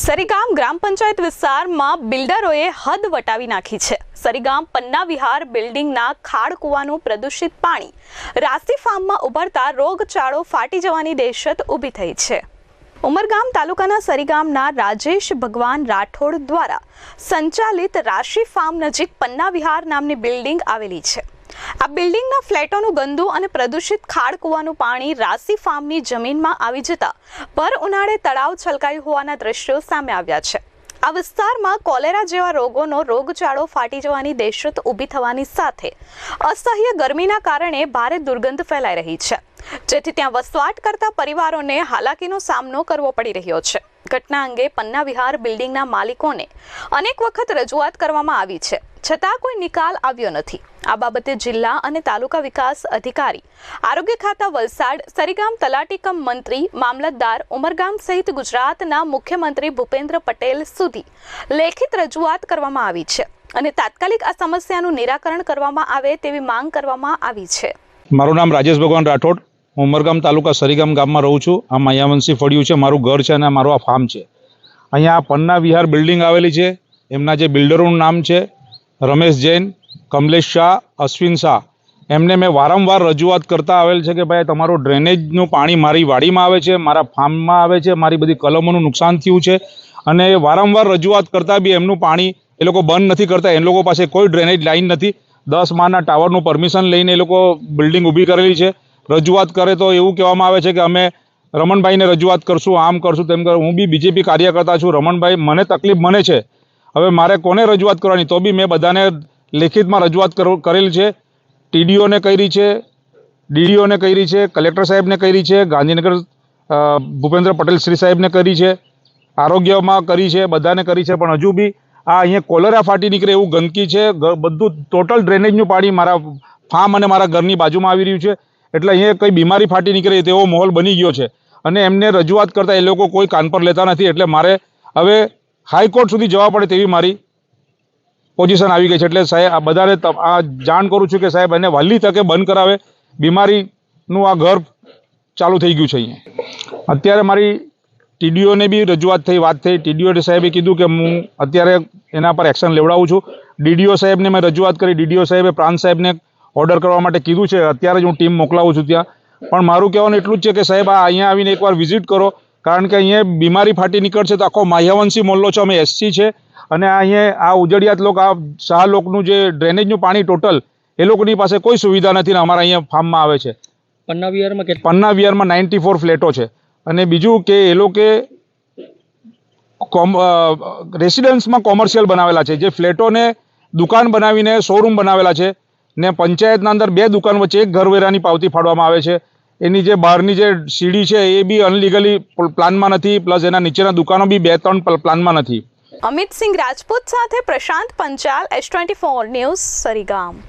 સરીગામ ગ્રામ પંચાયત વિસ્તારમાં બિલ્ડરોએ હદ વટાવી નાખી છે. સરીગામ પન્ના વિહાર બિલ્ડિંગના ખાડ કૂવાનું પ્રદૂષિત પાણી. રાસી ફાર્મમાં ઉભરતા રોગચાળો ફાટી જવાની દહેશત ઊભી થઈ છે. ઉમરગામ તાલુકાના સરીગામના રાજેશ ભગવાન રાઠોડ દ્વારા સંચાલિત રાશિ ફાર્મ નજીક પન્ના વિહાર નામની બિલ્ડિંગ આવેલી છે. આ બિલ્ડિંગના ફ્લેટોનું ગંદુ અને પ્રદૂષિત ખાડ કૂવાનું પાણી રાસી ફાર્મની જમીનમાં આવી જતા ભર ઉનાળે તળાવ છલકાયું હોવાના દ્રશ્યો સામે આવ્યા છે. આ વિસ્તારમાં કોલેરા જેવા રોગોનો રોગચાળો ફાટી જવાની દહેશત ઊભી થવાની સાથે અસહ્ય ગરમીના કારણે ભારે દુર્ગંધ ફેલાઈ રહી છે. જેથી ત્યાં વસવાટ કરતા પરિવારોને હાલાકીનો સામનો કરવો પડી રહ્યો છે. ઘટના અંગે પન્ના વિહાર બિલ્ડિંગના માલિકોને અનેક વખત રજૂઆત કરવામાં આવી છે. છતાં કોઈ નિકાલ આવ્યો નથી. આ બાબતે જિલ્લા અને તાલુકા વિકાસ અધિકારી, આરોગ્ય ખાતા વલસાડ, સરીગામ તલાટી કમ મંત્રી, મામલતદાર ઉમરગામ સહિત ગુજરાતના મુખ્યમંત્રી ભૂપેન્દ્ર પટેલ સુધી લેખિત રજૂઆત કરવામાં આવી છે અને તાત્કાલિક આ સમસ્યાનું નિરાકરણ કરવામાં આવે તેવી માંગ કરવામાં આવી છે. મારું નામ રાજેશ ભગવાન રાઠોડ. હું ઉમરગામ તાલુકા સરીગામ ગામમાં રહું છું. આ માયાવંશી ફળિયું છે, મારું ઘર છે અને મારું આ ફાર્મ છે. અહીંયા પન્ના વિહાર બિલ્ડિંગ આવેલી છે. એમના જે બિલ્ડરોનું નામ છે રમેશ જૈન, કમલેશ શાહ, અશ્વિન શાહ. એમને મેં વારંવાર રજૂઆત કરતા આવેલ છે કે ભાઈ, તમારું ડ્રેનેજનું પાણી મારી વાડીમાં આવે છે, મારા ફાર્મમાં આવે છે, મારી બધી કલમોનું નુકસાન થયું છે. અને વારંવાર રજૂઆત કરતાં બી એમનું પાણી એ લોકો બંધ નથી કરતા. એ લોકો પાસે કોઈ ડ્રેનેજ લાઇન નથી. દસ માળના ટાવરનું પરમિશન લઈને એ લોકો બિલ્ડિંગ ઊભી કરેલી છે. રજૂઆત કરે તો એવું કહેવામાં આવે છે કે અમે રમણભાઈને રજૂઆત કરશું, આમ કરશું, તેમ કર. હું બી બીજેપી કાર્યકર્તા છું. રમણભાઈ, મને તકલીફ મને છે. હવે મારે કોને રજૂઆત કરવાની? તો બી મેં બધાને લેખિતમાં રજૂઆત કરો- કરેલી છે. ટીડીઓને કરી છે, ડીડીઓને કરી છે, કલેક્ટર સાહેબને કરી છે, ગાંધીનગર ભૂપેન્દ્ર પટેલ શ્રી સાહેબને કરી છે, આરોગ્યમાં કરી છે, બધાને કરી છે, પણ હજુ બી આ અહીંયા કોલેરા ફાટી નીકળે એવું ગંદકી છે. બધું ટોટલ ડ્રેનેજનું પાણી મારા ફાર્મ અને મારા ઘરની બાજુમાં આવી રહ્યું છે. એટલે અહીંયા કંઈ બીમારી ફાટી નીકળે તેવો માહોલ બની ગયો છે. અને એમને રજૂઆત કરતાં એ લોકો કોઈ કાન પર લેતા નથી. એટલે મારે હવે હાઈકોર્ટ સુધી જવા પડે તેવી મારી પોઝિશન આવી ગઈ છે. એટલે સાહેબ, આ બધાને આ જાણ કરું છું કે સાહેબ, એને વહેલી તકે બંધ કરાવે. બીમારીનું આ ઘર ચાલુ થઈ ગયું છે અહીંયા. અત્યારે મારી ટીડીઓને બી રજૂઆત થઈ, વાત થઈ. ટીડીઓ સાહેબે કીધું કે હું અત્યારે એના પર એક્શન લેવડાવું છું. ડીડીઓ સાહેબને મેં રજૂઆત કરી. ડીડીઓ સાહેબે પ્રાંત સાહેબને ઓર્ડર કરવા માટે કીધું છે. અત્યારે જ હું ટીમ મોકલાવું છું ત્યાં. પણ મારું કહેવાનું એટલું જ છે કે સાહેબ, આ અહીંયા આવીને એકવાર વિઝિટ કરો. કારણ કે અહીંયા બીમારી ફાટી નીકળશે તો આખો માહ્યાવંશી મોલ્લો છે અમે એસસી છે. અને અહીંયા આ ઉજડિયાત લોકો આ શાહ લોકનું જે ડ્રેનેજનું પાણી ટોટલ એ લોકોની પાસે કોઈ સુવિધા નથી ને અમારા અહીંયા ફાર્મમાં આવે છે. પન્ના વિહારમાં કેટલા પન્ના વિહારમાં નાઇન્ટી ફોર ફ્લેટો છે. અને બીજું કે એ લોકો કોમ રેસિડન્સમાં કોમર્શિયલ બનાવેલા છે. જે ફ્લેટોને દુકાન બનાવીને શોરૂમ બનાવેલા છે ને પંચાયતના અંદર બે દુકાન વચ્ચે એક ઘરવેરાની પાવતી ફાડવામાં આવે છે. એની જે બહારની જે સીડી છે એ બી અનલીગલી પ્લાનમાં નથી, પ્લસ એના નીચેના દુકાનો બી બે ત્રણ પ્લ- પ્લાનમાં નથી. અમિત સિંહ રાજપૂત સાથે Prashant Panchal S twenty four news, Sarigam.